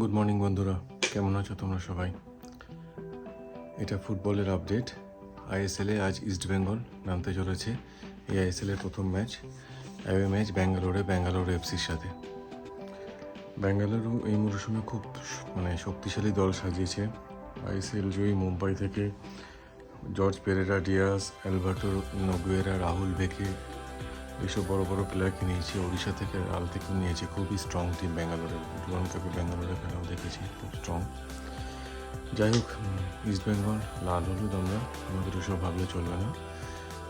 Good morning বন্ধুরা। কেমন আছো তোমরা সবাই? এটা ফুটবলের আপডেট। আইএসএলে আজ ইস্ট বেঙ্গল নামতে চলেছে। এই আইএসএলের প্রথম ম্যাচ। অ্যাওয়ে ম্যাচ ব্যাঙ্গালোরে, ব্যাঙ্গালোর এফসির সাথে। ব্যাঙ্গালুরু এই মরশুমে খুব মানে শক্তিশালী দল সাজিয়েছে। আইএসএল জয়ী মুম্বাই থেকে George Pereira, Diaz, Alberto Noguera, Rahul Bheke এইসব বড় বড় প্লেয়ারকে নিয়েছি, ওড়িশা থেকে আল থেকেও নিয়েছি। খুবই স্ট্রং টিম ব্যাঙ্গালোরে। ডুয়ান কাপে ব্যাঙ্গালোরে খেলাও দেখেছি, খুব স্ট্রং যাই হোক ইস্ট বেঙ্গল লাল হলুদ আমরা, আমাদের ওসব ভাবলে চলবে না।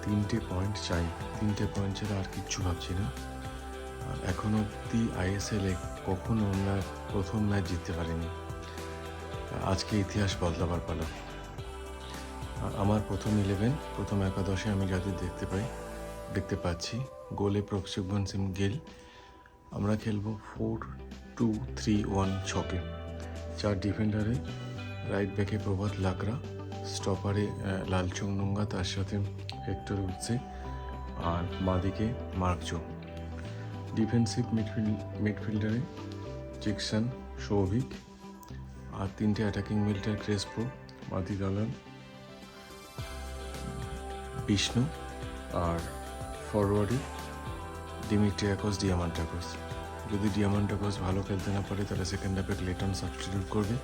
তিনটে পয়েন্ট চাই। তিনটে পয়েন্ট ছাড়া আর কিচ্ছু ভাবছি না। আর এখনও অব্দি আইএসএলে কখনো আমরা প্রথম ম্যাচ জিততে পারিনি। আজকে ইতিহাস বদলাবার পালা। আমার প্রথম ইলেভেন প্রথম একাদশে আমি যাদের দেখতে পাই, দেখতে পাচ্ছি। গোলে প্রক্ষেপণ সিং গিল। আমরা খেলব ফোর টু থ্রি ওয়ান ছকে। চার ডিফেন্ডারে রাইট ব্যাকে প্রভাত লাকড়া স্টপারে লালচং নোঙ্গা, তার সাথে হেক্টর উঠছে আর বাঁদিকে মার্কজো ডিফেন্সিভ মিডফিল্ড মিডফিল্ডারে জিকসান সৌভিক আর তিনটে অ্যাটাকিং মিডফিল্ডার ক্রেসপো মাদি দালান বিষ্ণু আর ফরওয়ার্ডে ডিমিট্রিয়াকস ডিয়ামান্টাকস যদি ডিয়ামান্টাকস ভালো খেলতে না পারে, তাহলে সেকেন্ড হাফে লেটন সাবস্টিটিউট করবে।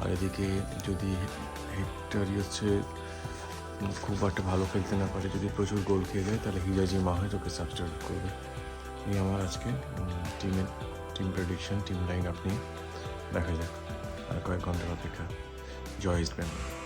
আর এদিকে যদি হেক্টরি হচ্ছে, খুব একটা ভালো খেলতে না পারে, যদি প্রচুর গোল খেয়ে যায়, তাহলে হিজাজি মাহেজ ওকে সাবস্টিটিউট করবে। এই আমার আজকে টিমের টিম প্রেডিকশন টিম লাইন আপনি দেখা যাক, আর কয়েক ঘণ্টার অপেক্ষা। জয় ইস্ট বেঙ্গল